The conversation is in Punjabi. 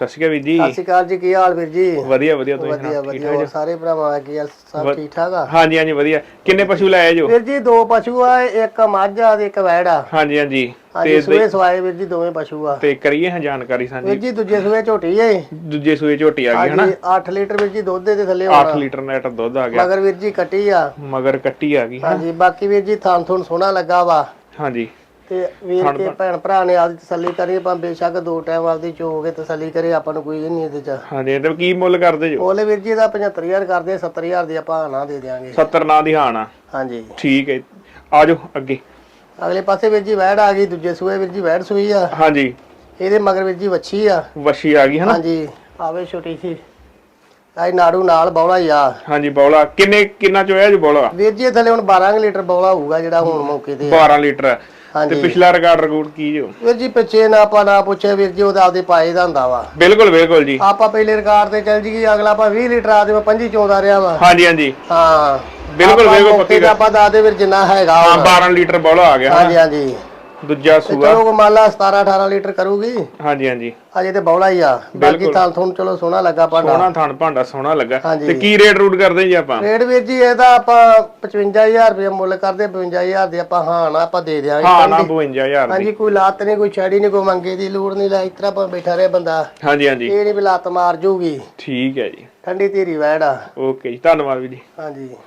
ਸਤਿ ਸ਼੍ਰੀ ਅਕਾਲ ਵੀਰ ਜੀ। ਸਤਿ ਸ਼੍ਰੀ ਅਕਾਲ ਜੀ ਕੀ ਹਾਲ ਵੀਰ ਜੀ? ਵਧੀਆ ਵਧੀਆ ਤੁਸੀਂ ਵਧੀਆ ਵਧੀਆ ਸਾਰੇ ਭਰਾਵਾਂ ਕੀ ਹਾਲ ਸਭ ਠੀਕ ਠਾਕ ਆ? ਹਾਂਜੀ ਹਾਂਜੀ ਵਧੀਆ। ਕਿੰਨੇ ਪਸ਼ੂ ਲਾਏ ਜੋ ਵੀਰ ਜੀ ਦੋ ਪਸ਼ੂ ਆ ਇੱਕ ਮੱਝ ਆ ਤੇ ਇੱਕ ਵੈੜ ਆ। ਹਾਂਜੀ ਹਾਂਜੀ। ਹਾਂਜੀ ਸੂਏ ਸਵਾਏ ਵੀਰ ਜੀ ਦੋਵੇਂ ਪਸ਼ੂ ਆ। ਤੇ ਕਰੀਏ ਹਾਂ ਜਾਣਕਾਰੀ ਵੀਰ ਸਾਂਝੀ ਜੀ ਦੂਜੇ ਸੂਏ ਝੋਟੀ ਏ ਦੂਜੇ ਸੂਏ ਝੋਟੀ ਆ ਗਈ ਹਨਾ? ਹਾਂਜੀ 8 ਲੀਟਰ ਵੀਰ ਜੀ ਦੁੱਧ ਦੇ ਥੱਲੇ 8 ਹੋਣਾ ਲੀਟਰ ਨੈਟ ਦੁੱਧ ਆ ਗਿਆ। ਮਗਰ ਵੀਰ ਜੀ ਕੱਟੀ ਆ। ਮਗਰ ਕੱਟੀ ਆ ਗਈ ਹਾਂਜੀ ਬਾਕੀ ਵੀਰ ਜੀ ਥਾਂ ਥੁਣ ਸੋਹਣਾ ਲੱਗਾ ਵਾ। ਹਾਂਜੀ। ਤੇ ਵੀਰ ਕੇ ਭੈਣ ਭਰਾ ਨੇ ਆਪਦੀ ਤਸੱਲੀ ਕਰੀ ਆਪਾਂ ਬੇਸ਼ੱਕ ਦੋ ਟਾਈਮ ਆਪਦੀ ਚੋ ਕੇ ਤਸੱਲੀ ਕਰੇ ਆਪਾਂ ਨੂੰ ਕੋਈ ਇਹ ਨਹੀਂ ਇਹਦੇ ਚ। ਹਾਂਜੀ ਤੇ ਕੀ ਮੁੱਲ ਕਰਦੇ ਜੋ? ਉਹਲੇ ਵੀਰ ਜੀ ਦਾ 75000 ਕਰਦੇ 70000 ਦੀ ਆਪਾਂ ਨਾ ਦੇ ਦਿਆਂਗੇ। 70 ਨਾਂ ਦੀ ਹਾਨ ਹਾਂਜੀ। ਠੀਕ ਹੈ। ਆ ਜਾਓ ਅੱਗੇ। ਅਗਲੇ ਪਾਸੇ ਵੀਰ ਜੀ ਵੈੜ ਆ ਗਈ ਦੂਜੇ ਸੂਏ ਵੀਰ ਜੀ ਵੈੜ ਸੂਈ ਆ। ਹਾਂਜੀ। ਇਹਦੇ ਮਗਰ ਵੀਰ ਜੀ ਵੱਛੀ ਆ। ਵਸ਼ੀ ਆ ਗਈ ਹਨਾ? ਹਾਂਜੀ ਆਵੇ ਛੋਟੀ ਸੀ ਆਈ ਨਾੜੂ ਨਾਲ ਬੌਲਾ ਆ। ਹਾਂਜੀ ਬੌਲਾ। ਕਿੰਨੇ ਕਿੰਨਾ ਚੋਇਆ ਜੋ ਬੌਲਾ? ਵੀਰ ਜੀ ਇਹ ਥੱਲੇ ਹੁਣ 12 ਕੁ ਲੀਟਰ ਬੌਲਾ ਹੋਊਗਾ ਜਿਹੜਾ ਹੁਣ ਮੌਕੇ ਤੇ ਆ। 12 ਲੀਟਰ। ਤੇ ਹਾਂਜੀ। ਪਿਛਲਾ ਰਿਕਾਰਡ ਰਿਕਾਰਡ ਕੀ ਜੋ? ਵੀਰ ਜੀ ਪਿੱਛੇ ਨਾ ਆਪਾਂ ਨਾ ਪੁੱਛਿਆ ਵੀਰ ਜੀ ਉਹਦਾ ਆਪਦੇ ਪਾਏ ਦਾ ਹੁੰਦਾ ਵਾ। ਬਿਲਕੁਲ ਬਿਲਕੁਲ ਜੀ। ਆਪਾਂ ਪਹਿਲੇ ਰਿਕਾਰਡ ਤੇ ਚੱਲ ਜੀ ਅਗਲਾ ਆਪਾਂ 20 ਲੀਟਰ ਆਦੇ ਮੈਂ 25 ਚੋਂਦਾ ਰਿਹਾ ਵਾ। ਹਾਂਜੀ ਹਾਂਜੀ। ਹਾਂ। ਬਿਲਕੁਲ, ਆਪਾਂ ਬਿਲਕੁਲ, ਮੌਕੇ ਪੱਕੀ ਤੇ ਆਪਾਂ ਦੱਸਦੇ ਵੀਰ ਜਿੰਨਾ ਹੈਗਾ ਹਾਂ ਵਾ। 12 ਲੀਟਰ ਬੌਲਾ ਆ ਗਿਆ। ਹਾਂਜੀ ਹਾਂਜੀ। ਦੂਜਾ ਤੇ ਸੂਆ। ਚਲੋ ਕੋ ਮੰਨ ਲਾ 17 18 ਲੀਟਰ ਕਰੂਗੀ। ਹਾਂਜੀ ਹਾਂਜੀ। ਅਜੇ ਤੇ ਬੌਲਾ ਹੀ ਆ। ਬਾਕੀ ਤਾਂ ਤੁਹਾਨੂੰ ਚਲੋ ਸੋਹਣਾ ਲੱਗਾ ਭਾਂਡਾ। ਸੋਹਣਾ ਥਣ ਭਾਂਡਾ ਸੋਹਣਾ ਲੱਗਾ। ਹਾਂਜੀ। ਤੇ ਕੀ ਰੇਟ ਰੂਟ ਕਰਦੇ ਜੀ ਆਪਾਂ? ਰੇਟ ਵੀਰ ਜੀ ਇਹਦਾ ਆਪਾਂ 55000 ਰੁਪਏ ਮੁੱਲ ਕਰਦੇ 55000 ਦੇ ਆਪਾਂ ਹਾਂ ਨਾ ਆਪਾਂ ਦੇ ਦਿਆਂਗੇ। ਹਾਂ ਨਾ 52000 ਦੀ। ਹਾਂਜੀ ਕੋਈ ਲਾਤ ਨਹੀਂ ਕੋਈ ਛੜੀ ਨਹੀਂ ਕੋਈ ਮੰਗੇ ਦੀ ਲੋੜ ਨਹੀਂ ਲੈ ਇਤਰਾ ਆਪਾਂ ਬੈਠਾ ਰਹੇ ਬੰਦਾ। ਹਾਂਜੀ ਹਾਂਜੀ। ਇਹ ਨਹੀਂ ਵੀ ਲੱਤ ਮਾਰ ਜੂਗੀ। ਠੀਕ ਹੈ ਜੀ। ਠੰਡੀ ਧੀਰੀ ਵੈੜ ਆ। ਓਕੇ ਜੀ ਧੰਨਵਾਦ ਵੀਰ ਜੀ। ਹਾਂਜੀ।